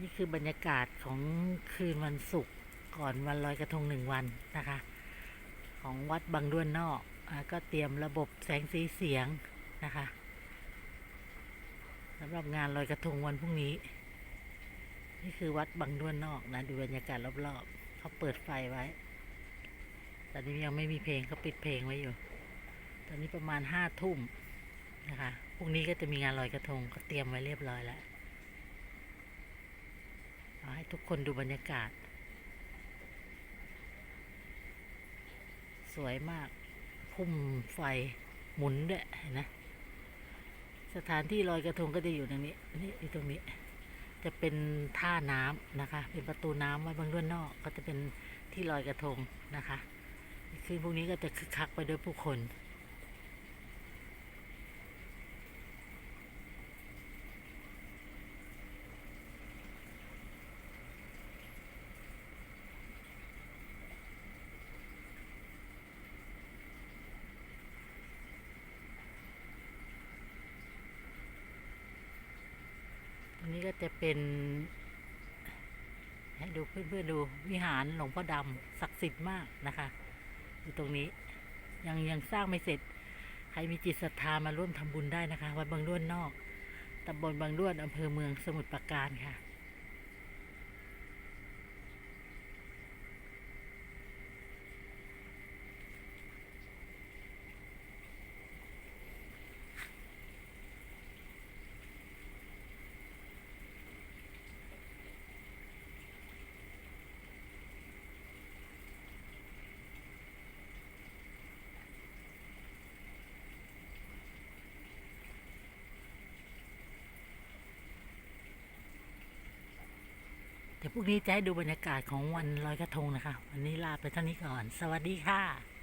นี่คือบรรยากาศของคืนวันศุกร์ก่อนวันลอยกระทงหนึ่งวันนะคะ ของวัดบางด้วนนอกอก็เตรียมระบบแสงสีเสียงนะคะสำหรับงานลอยกระทงวันพรุ่งนี้ นี่คือวัดบางด้วนนอกนะดูบรรยากาศรอบๆเขาเปิดไฟไว้ ตอนนี้ยังไม่มีเพลงเขาปิดเพลงไว้อยู่ ตอนนี้ประมาณห้าทุ่มนะคะพรุ่งนี้ก็จะมีงานลอยกระทงก็เตรียมไว้เรียบร้อยแล้ว ทุกคนดูบรรยากาศ สวยมาก พุ่มไฟหมุนด้วยเห็นนะ สถานที่ลอยกระทงก็จะอยู่ตรงนี้ นี่อยู่ตรงนี้ จะเป็นท่าน้ำนะคะ เป็นประตูน้ำไว้บางด้วนนอก ก็จะเป็นที่ลอยกระทงนะคะ คืนพวกนี้ก็จะคึกคักไปด้วยผู้คน นี้ก็จะเป็น ให้ดูเพื่อนๆดูวิหารหลวงพ่อดำศักดิ์สิทธิ์มากนะคะอยู่ตรงนี้ยังยังสร้างไม่เสร็จ ใครมีจิตศรัทธามาร่วมทำบุญได้นะคะ วัดบางด้วนนอกตำบลบางด้วนอำเภอเมืองสมุทรปราการค่ะ ดี๋ยวพรุ่งนี้จะให้ดูบรรยากาศของวันลอยกระทงนะคะ วันนี้ลาไปเท่านี้ก่อน สวัสดีค่ะ